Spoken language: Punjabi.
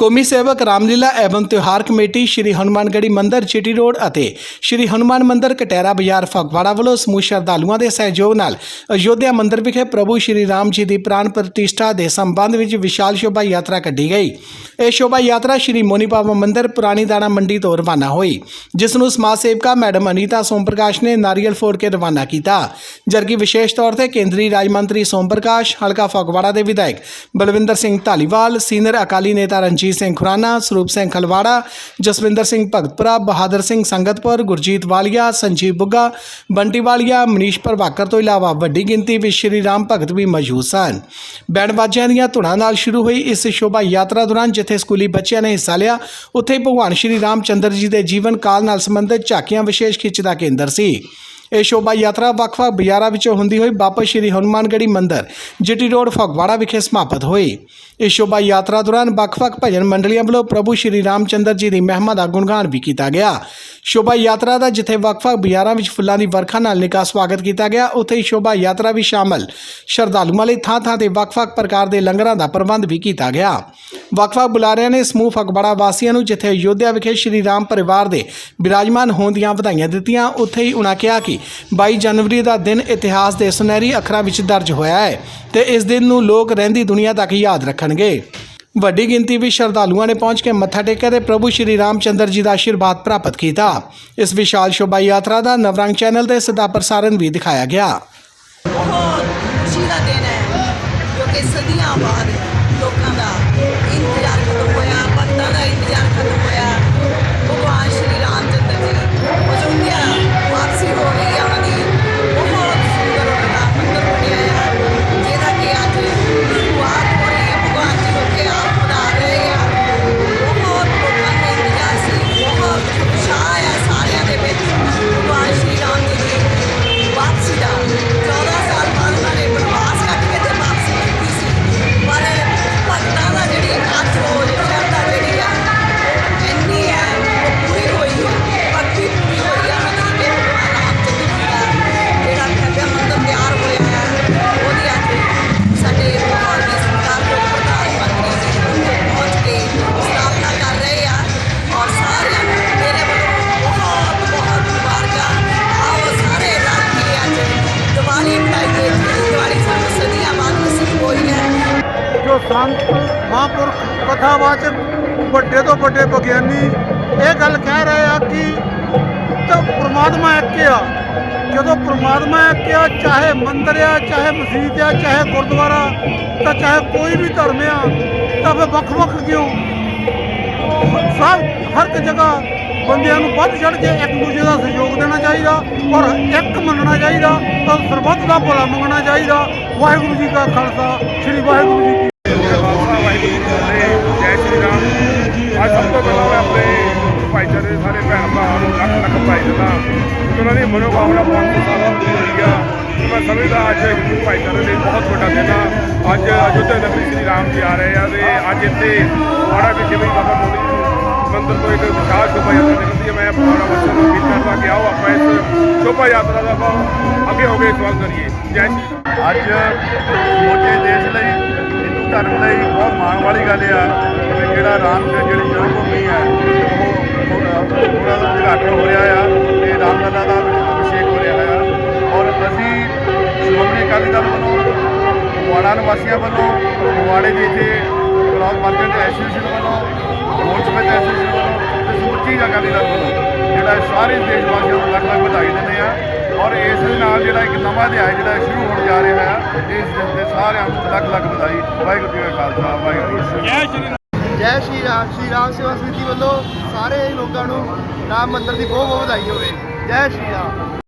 ਕੌਮੀ ਸੇਵਕ ਰਾਮਲੀਲਾ ਐਵੰ ਤਿਉਹਾਰ ਕਮੇਟੀ, ਸ਼੍ਰੀ ਹਨੂਮਾਨਗੜ੍ਹੀ ਮੰਦਿਰ, ਚਿੱਟੀ ਰੋਡ ਅਤੇ ਸ਼੍ਰੀ ਹਨੂਮਾਨ ਮੰਦਿਰ, ਕਟਹਿਰਾ ਬਾਜ਼ਾਰ, ਫਗਵਾੜਾ ਵੱਲੋਂ ਸਮੂਹ ਸ਼ਰਧਾਲੂਆਂ ਦੇ ਸਹਿਯੋਗ ਨਾਲ ਅਯੋਧਿਆ ਮੰਦਿਰ ਵਿਖੇ ਪ੍ਰਭੂ ਸ਼੍ਰੀ ਰਾਮ ਜੀ ਦੀ ਪ੍ਰਾਣ ਪ੍ਰਤਿਸ਼ਠਾ ਦੇ ਸੰਬੰਧ ਵਿੱਚ ਵਿਸ਼ਾਲ ਸ਼ੋਭਾ ਯਾਤਰਾ ਕੱਢੀ ਗਈ। ਇਹ ਸ਼ੋਭਾ ਯਾਤਰਾ ਸ਼੍ਰੀ ਮੋਨੀ ਬਾਬਾ ਮੰਦਿਰ, ਪੁਰਾਣੀ ਦਾਣਾ ਮੰਡੀ ਤੋਂ ਰਵਾਨਾ ਹੋਈ, ਜਿਸ ਨੂੰ ਸਮਾਜ ਸੇਵਕਾ ਮੈਡਮ ਅਨੀਤਾ ਸੋਮ ਪ੍ਰਕਾਸ਼ ਨੇ ਨਾਰੀਅਲ ਫੋੜ ਕੇ ਰਵਾਨਾ ਕੀਤਾ। ਜਦਕਿ ਵਿਸ਼ੇਸ਼ ਤੌਰ ਤੇ ਕੇਂਦਰੀ ਰਾਜ ਮੰਤਰੀ ਸੋਮ ਪ੍ਰਕਾਸ਼ ਹਲਕਾ ਫਗਵਾੜਾ ਦੇ ਵਿਧਾਇਕ ਬਲਵਿੰਦਰ ਸਿੰਘ ਧਾਲੀਵਾਲ, ਸੀਨੀਅਰ ਅਕਾਲੀ ਨੇਤਾ ਰਣਜੀਤ ਸਿੰਘ ਖੁਰਾਨਾ, ਸਰੂਪ ਸਿੰਘ ਖਲਵਾੜਾ, ਜਸਵਿੰਦਰ ਸਿੰਘ ਭਗਤਪੁਰਾ, ਬਹਾਦਰ ਸਿੰਘ ਸੰਗਤਪੁਰ, ਗੁਰਜੀਤ ਵਾਲੀਆ, ਸੰਜੀਵ ਬੁੱਗਾ, ਬੰਟੀ ਵਾਲੀਆ, ਮਨੀਸ਼ ਪ੍ਰਭਾਕਰ ਤੋਂ ਇਲਾਵਾ ਵੱਡੀ ਗਿਣਤੀ ਵਿੱਚ ਸ਼੍ਰੀ ਰਾਮ ਭਗਤ ਵੀ ਮੌਜੂਦ ਸਨ। ਬੈਂਡ ਬਾਜਿਆਂ ਦੀਆਂ ਧੁਨਾਂ ਨਾਲ ਸ਼ੁਰੂ ਹੋਈ ਇਸ ਸ਼ੋਭਾ ਯਾਤਰਾ ਦੌਰਾਨ ਜਿੱਥੇ ਸਕੂਲੀ ਬੱਚਿਆਂ ਨੇ ਹਿੱਸਾ ਲਿਆ, ਉੱਥੇ ਭਗਵਾਨ ਸ਼੍ਰੀ ਰਾਮ ਚੰਦਰ ਜੀ ਦੇ ਜੀਵਨ ਕਾਲ ਨਾਲ ਸੰਬੰਧਿਤ ਝਾਕੀਆਂ ਵਿਸ਼ੇਸ਼ ਖਿੱਚ ਦਾ ਕੇਂਦਰ ਸੀ। ਇਹ ਸ਼ੋਭਾ ਯਾਤਰਾ ਵੱਖ-ਵੱਖ ਬਾਜ਼ਾਰਾਂ ਵਿੱਚੋਂ ਹੁੰਦੀ ਹੋਈ ਵਾਪਸ ਸ਼੍ਰੀ ਹਨੂਮਾਨਗੜ੍ਹੀ ਮੰਦਿਰ, ਜੀਟੀ ਰੋਡ, ਫਗਵਾੜਾ ਵਿਖੇ ਸਮਾਪਤ ਹੋਈ। ਇਸ ਸ਼ੋਭਾ ਯਾਤਰਾ ਦੌਰਾਨ ਵੱਖ-ਵੱਖ ਭਜਨ ਮੰਡਲੀਆਂ ਵੱਲੋਂ ਪ੍ਰਭੂ ਸ਼੍ਰੀ ਰਾਮਚੰਦਰ ਜੀ ਦੀ ਮਹਿਮਾ ਦਾ ਗੁਣਗਾਨ ਵੀ ਕੀਤਾ ਗਿਆ। ਸ਼ੋਭਾ ਯਾਤਰਾ ਦਾ ਜਿੱਥੇ ਵੱਖ-ਵੱਖ ਬਾਜ਼ਾਰਾਂ ਵਿੱਚ ਫੁੱਲਾਂ ਦੀ ਵਰਖਾ ਨਾਲ ਨਿੱਘਾ ਸਵਾਗਤ ਕੀਤਾ ਗਿਆ, ਉੱਥੇ ਹੀ ਸ਼ੋਭਾ ਯਾਤਰਾ ਵੀ ਸ਼ਾਮਲ। ਸ਼ਰਧਾਲੂਆਂ ਲਈ ਥਾਂ-ਥਾਂ ਤੇ ਵੱਖ-ਵੱਖ ਪ੍ਰਕਾਰ ਦੇ ਲੰਗਰਾਂ ਦਾ ਪ੍ਰਬੰਧ ਵੀ ਕੀਤਾ ਗਿਆ। ਵੱਖ-ਵੱਖ ਬੁਲਾਰਿਆਂ ਨੇ ਸਮੂਹ ਫਗਵਾੜਾ ਵਾਸੀਆਂ ਨੂੰ ਜਿੱਥੇ ਅਯੋਧਿਆ ਵਿਖੇ ਸ਼੍ਰੀ ਰਾਮ ਪਰਿਵਾਰ ਦੇ ਬਿਰਾਜਮਾਨ ਹੋਣ ਦੀਆਂ ਵਧਾਈਆਂ ਦਿੱਤੀਆਂ, ਉੱਥੇ ਹੀ ਉਨ੍ਹਾਂ ਕਿਹਾ ਕਿ 22 ਜਨਵਰੀ ਦਾ ਦਿਨ ਇਤਿਹਾਸ ਦੇ ਸੁਨਹਿਰੀ ਅੱਖਰਾਂ ਵਿੱਚ ਦਰਜ ਹੋਇਆ ਹੈ ਤੇ ਇਸ ਦਿਨ ਨੂੰ ਲੋਕ ਰਹਿੰਦੀ ਦੁਨੀਆ ਤੱਕ ਯਾਦ ਰੱਖਣਗੇ। ਵੱਡੀ ਗਿਣਤੀ ਵਿੱਚ ਸ਼ਰਧਾਲੂਆਂ ਨੇ ਪਹੁੰਚ ਕੇ ਮੱਥਾ ਟੇਕਿਆ ਤੇ ਪ੍ਰਭੂ ਸ਼੍ਰੀ ਰਾਮਚੰਦਰ ਜੀ ਦਾ ਆਸ਼ੀਰਵਾਦ ਪ੍ਰਾਪਤ ਕੀਤਾ। ਇਸ ਵਿਸ਼ਾਲ ਸ਼ੋਭਾ ਯਾਤਰਾ ਦਾ ਨਵਰੰਗ ਚੈਨਲ ਤੇ ਸਿੱਧਾ ਪ੍ਰਸਾਰਣ ਵੀ ਦਿਖਾਇਆ ਗਿਆ। ਬਹੁਤ ਖੁਸ਼ੀ ਦਾ ਦਿਨ ਹੈ, ਜੋ ਕਿ ਸਦੀਆਂ ਬਾਅਦ ਲੋਕਾਂ ਦਾ ਸੰਤ ਮਹਾਂਪੁਰਖ ਕਥਾਵਾਚਕ ਵੱਡੇ ਤੋਂ ਵੱਡੇ ਵਿਗਿਆਨੀ ਇਹ ਗੱਲ ਕਹਿ ਰਹੇ ਆ ਕਿ ਤਾਂ ਪ੍ਰਮਾਤਮਾ ਇੱਕ ਆ। ਜਦੋਂ ਪ੍ਰਮਾਤਮਾ ਇੱਕ ਆ, ਚਾਹੇ ਮੰਦਿਰ ਆ, ਚਾਹੇ ਮਸਜਿਦ ਆ, ਚਾਹੇ ਗੁਰਦੁਆਰਾ, ਤਾਂ ਚਾਹੇ ਕੋਈ ਵੀ ਧਰਮ ਆ, ਤਾਂ ਫਿਰ ਵੱਖ-ਵੱਖ ਕਿਉਂ? ਸਭ ਹਰ ਇੱਕ ਜਗ੍ਹਾ ਬੰਦਿਆਂ ਨੂੰ ਵੱਧ ਚੜ ਕੇ ਇੱਕ ਦੂਜੇ ਦਾ ਸਹਿਯੋਗ ਦੇਣਾ ਚਾਹੀਦਾ ਔਰ ਇੱਕ ਮੰਨਣਾ ਚਾਹੀਦਾ ਔਰ ਸਰਬੱਤ ਦਾ ਭਲਾ ਮੰਗਣਾ ਚਾਹੀਦਾ। ਵਾਹਿਗੁਰੂ ਜੀ ਕਾ ਖਾਲਸਾ, ਸ੍ਰੀ ਉਹਨਾਂ ਦੀ ਮਨੋਕਾਮਨਾ ਪੂਰਨ ਸਾਲਾਂ ਪੂਰੀ ਹੋਈ ਆ ਮੈਂ ਸਮਝਦਾ ਅੱਜ ਹਿੰਦੂ ਭਾਈਚਾਰੇ ਲਈ ਬਹੁਤ ਵੱਡਾ ਦਿਨ ਆ ਅੱਜ ਅਯੁੱਧਿਆ ਨਗਰੀ ਸ਼੍ਰੀ ਰਾਮ ਜੀ ਆ ਰਹੇ ਆ ਤੇ ਅੱਜ ਇੱਥੇ ਵਾੜਾ ਵਿਖੇ ਵੀ ਬਾਬਾ ਮੋਦੀ ਮੰਦਰ ਤੋਂ ਇੱਕ ਵਿਸ਼ਾਲ ਸ਼ੋਭਾ ਯਾਤਰਾ ਨਿਕਲਦੀ ਹੈ। ਮੈਂ ਪੂਰਾ ਬੱਚਿਆਂ ਨੂੰ ਅਪੀਲ ਕਰਦਾ ਕਿ ਆਓ ਆਪਾਂ ਇਸ ਸ਼ੋਭਾ ਯਾਤਰਾ ਦਾ ਆਪਾਂ ਅੱਗੇ ਹੋ ਕੇ ਸਵਾਗਤ ਕਰੀਏ। ਜੈ ਸ਼੍ਰੀ ਅੱਜ ਸਮੁੱਚੇ ਦੇਸ਼ ਲਈ, ਹਿੰਦੂ ਧਰਮ ਲਈ ਬਹੁਤ ਮਾਣ ਵਾਲੀ ਗੱਲ ਆ ਕਿ ਜਿਹੜਾ ਰਾਮ ਜਿਹੜੀ ਜਨਮ ਭੂਮੀ ਹੈ, ਉਹ ਪੂਰਾ ਉਦਘਾਟਨ ਹੋ ਰਿਹਾ ਆ। ਰਾਮ ਲਲਾ ਦਾ ਅਭਿਸ਼ੇਕ ਹੋ ਰਿਹਾ ਆ ਔਰ ਅਸੀਂ ਸ਼੍ਰੋਮਣੀ ਅਕਾਲੀ ਦਲ ਵੱਲੋਂ ਫਗਵਾੜਾ ਨਿਵਾਸੀਆਂ ਵੱਲੋਂ ਫਗਵਾੜੇ ਦੇ ਇੱਥੇ ਬਲਾਕ ਮਾਰਕੀਟ ਐਸੋਸੀਏਸ਼ਨ ਵੱਲੋਂ ਗੋਲ ਸਮੇਤ ਐਸੋਸੀਏਸ਼ਨ ਵੱਲੋਂ ਤੇ ਸਮੁੱਚੀ ਅਕਾਲੀ ਦਲ ਵੱਲੋਂ ਜਿਹੜਾ ਸਾਰੇ ਦੇਸ਼ ਵਾਸੀਆਂ ਨੂੰ ਲੱਖ ਲੱਖ ਵਧਾਈ ਦਿੰਦੇ ਆ। ਔਰ ਇਸ ਦੇ ਨਾਲ ਜਿਹੜਾ ਇੱਕ ਨਵਾਂ ਅਧਿਆਇ ਜਿਹੜਾ ਸ਼ੁਰੂ ਹੋਣ ਜਾ ਰਿਹਾ ਹੈ ਇਸ ਦਿਨ ਦੇ ਸਾਰਿਆਂ ਨੂੰ ਲੱਖ ਲੱਖ ਵਧਾਈ। ਵਾਹਿਗੁਰੂ ਜੀ ਕਾ ਖਾਲਸਾ ਵਾਹਿਗੁਰੂ ਜੀ ਕੀ ਫਤਿਹ। ਜੈ ਸ਼੍ਰੀ ਰਾਮ। ਸ਼੍ਰੀ ਰਾਮ। ਸੇਵਾ ਸਮਿਤੀ ਵੱਲੋਂ ਸਾਰੇ ਲੋਕਾਂ ਨੂੰ ਰਾਮ ਮੰਦਿਰ ਦੀ ਬਹੁਤ ਬਹੁਤ ਵਧਾਈ ਹੋਵੇ। ਜੈ ਸ਼੍ਰੀ ਰਾਮ।